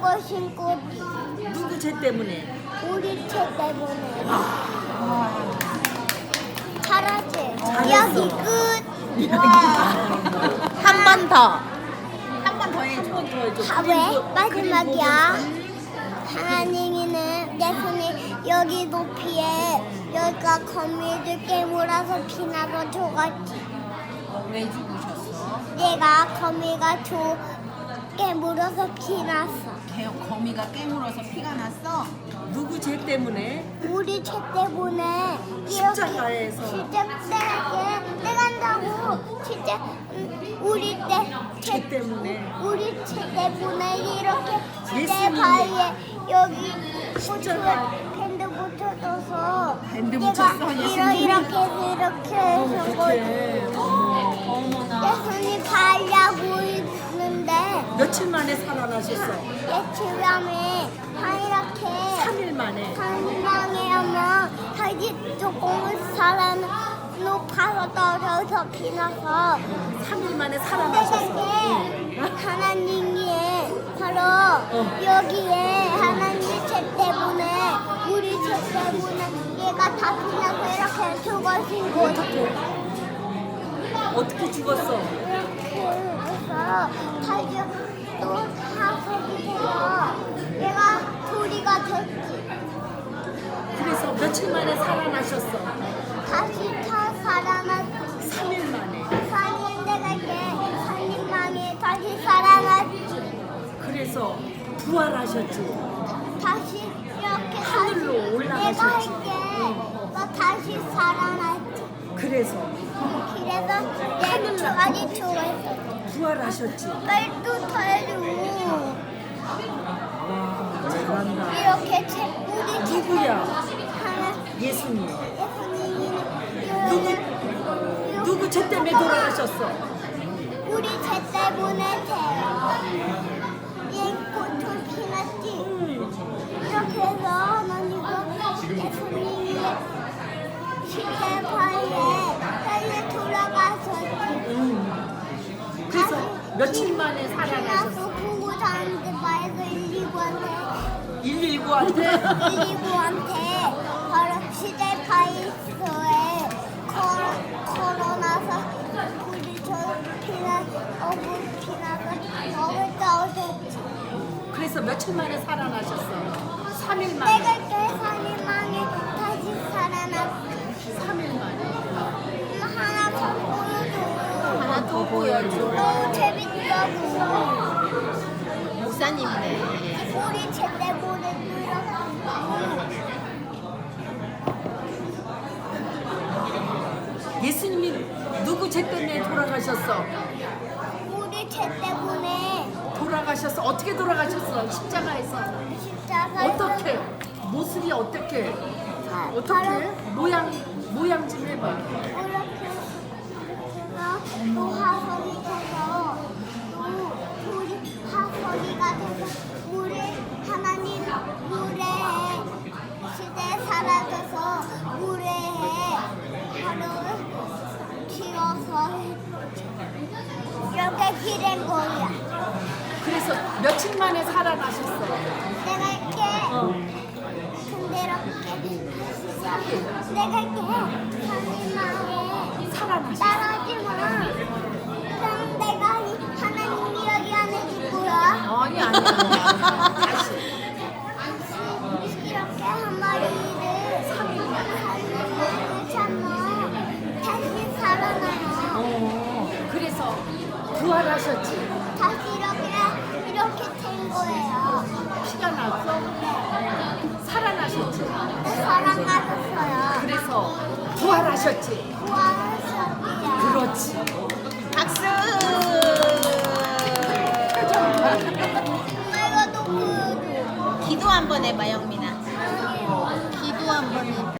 죽으신 거지. 누구 죄 때문에? 우리 죄 때문에. 잘하지. 잘했어. 여기 끝. 한번 더. 한 번 더 해줘. 한번 더 해줘. 다 왜? 마지막이야. 하나님이는 내 손이 여기 높이에 여기가 거미줄 깨물어서 피나서 죽었지. 왜 죽으셨어? 내가 거미가 조 깨물어서 피났어. 개, 거미가 깨물어서 피가 났어? 누구 죄 때문에? 우리 죄 때문에 십자가에서. 십자가에 내간다고 진짜 음, 우리 때죄죄 때문에. 우리 죄 때문에 이렇게 내 예수님이 발에 여기 십자가. 붙여 밴드 붙여줘서 밴드 붙였어, 이러, 예수님이? 이렇게 해서 이렇게 해서 어떡해. 어머. 손이 발라고 있는데 며칠 만에 살아나셨어? 내 주변에 다 이렇게 3일 만에. 한방에 엄마 다시 조금 살아는 높아서 떨어져서 피나서 3일 만에 살아나셨어. 그게 하나님이 바로 여기에 하나님 죄 때문에 우리 죄 때문에 얘가 다 피나서 이렇게 거지 어떻게? 어떻게 죽었어? 또 사속이 돼서 얘가 소리가 됐지 그래서 며칠 만에 살아나셨어? 다시 다 살아났지 3일 만에. 산인데가 이게 산인망에 다시 살아났지 그래서 부활하셨지. 다시 이렇게 하늘로 올라가셨지. 내가 할게 너 다시 살아났지 그래서 그래서 내 주아지 죽었어 부활하셨지. 말도 와, 잘한다. 이렇게 제 우리 제 누구야? 하나 예수님. 예수님은 누구? 누구 죄 때문에 돌아가셨어? 우리 죄 때문에 돼요 얘 꽃을 피났지 음, 이렇게 해서 하나님과 예수님이 바위에 빨리 돌아가셨지. 음. 그래서 며칠 만에 살아나셨어? 말해서 119한테 119한테 119한테 바로 시대 바위소에 걸어, 걸어놔서 우리 저 피나 어부 피나서 먹을 때 얻었지. 그래서 며칠 만에 살아나셨어? 3일 내가 만에. 계산이 망해 다시 살아났어. 3일 만에. 하나 더 보여줘. 하나 더 보여줘. 너무 재밌 다고. 목사님네. 우리 제때 보내주라고. 예수님이 누구 죄 때문에 돌아가셨어? 우리 제 때문에 돌아가셨어? 어떻게 돌아가셨어? 십자가에서. 십자가에 어떻게? 모습이 어떻게? 바- 어떻게? 모양 모양 좀 해봐. 이렇게 또 화석이 돼서 또 우리 화석이가 돼서 우리 하나님 물에 시대 사라져서 물에 하루 튀어서 이렇게 기댄 거야. 그래서 며칠 만에 살아나셨어? 내가 이렇게 어. 근데 이렇게 내가 살아나셨어. 따라하지 마. 그럼 내가 이 하나님이 여기 안에 줄 거야. 아니 아니. 이렇게 한 마리를 참아 다시 살아나요. 어. 그래서 부활하셨지. 다시 이렇게 이렇게 된 거예요. 피가 났어. 살아나셨지. 살아가셨어요. 그래서 부활하셨지. 구하셨어요. 그렇지. 박수! 엄마가 또 보여줘. 기도 한번 해봐, 영민.